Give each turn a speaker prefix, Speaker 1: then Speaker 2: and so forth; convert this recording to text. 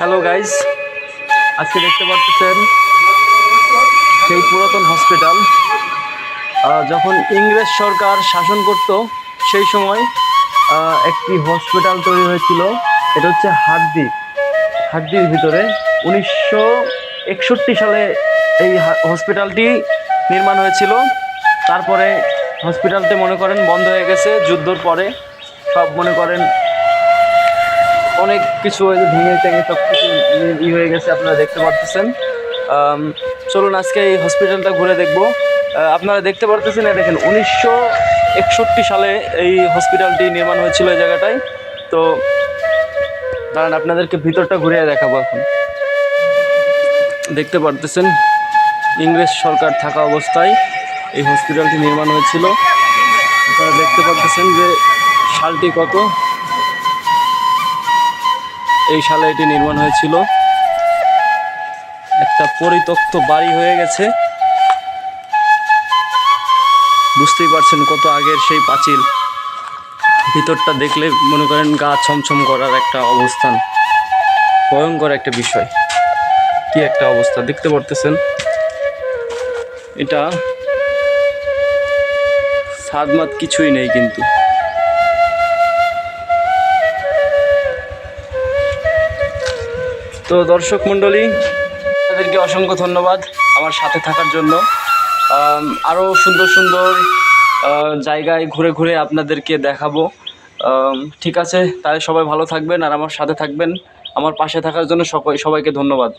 Speaker 1: Hello guys আজকে দেখতে পাচ্ছেন সেই পুরাতন হসপিটাল যখন ইংরেজ সরকার শাসন করত, সেই সময় একটি হসপিটাল তৈরি হয়েছিল। এটা হচ্ছে হাড্ডি হাড্ডির ভিতরে উনিশশো একষট্টি সালে এই হসপিটালটি নির্মাণ হয়েছিল। তারপরে হসপিটালটি মনে করেন বন্ধ হয়ে গেছে। যুদ্ধর পরে সব মনে করেন অনেক কিছু ভেঙে টেঙে সব কিছু ই- ই হয়ে গেছে, আপনারা দেখতে পারতেছেন। চলুন আজকে এই হসপিটালটা ঘুরে দেখব। আপনারা দেখতে পারতেছেন দেখেন, উনিশশো একষট্টি সালে এই হসপিটালটি নির্মাণ হয়েছিল এই জায়গাটায়। তো, দাঁড়ান, আপনাদেরকে ভিতরটা ঘুরিয়ে দেখাবো এখন। দেখতে পারতেছেন, ইংরেজ সরকার থাকা অবস্থায় এই হসপিটালটি নির্মাণ হয়েছিল। আপনারা দেখতে পারতেছেন যে, সালটি কত? এই সালে এটি নির্মাণ হয়েছিল। একটা পরিত্যক্ত বাড়ি হয়ে গেছে। বুঝতেই পারছেন কত আগের সেই পাঁচিল। ভিতরটা দেখলে মনে করেন গা ছমছম করার একটা অবস্থান। ভয়ঙ্কর একটা বিষয়। কি একটা অবস্থা, দেখতে পারতেছেন? এটা সাদমাত কিছুই নেই কিন্তু। তো দর্শক মন্ডলী তাদেরকে অসংখ্য ধন্যবাদ আমার সাথে থাকার জন্য। আরও সুন্দর সুন্দর জায়গায় ঘুরে ঘুরে আপনাদেরকে দেখাবো। ঠিক আছে, তাহলে সবাই ভালো থাকবেন আর আমার সাথে থাকবেন। আমার পাশে থাকার জন্য সবাই, সবাইকে ধন্যবাদ।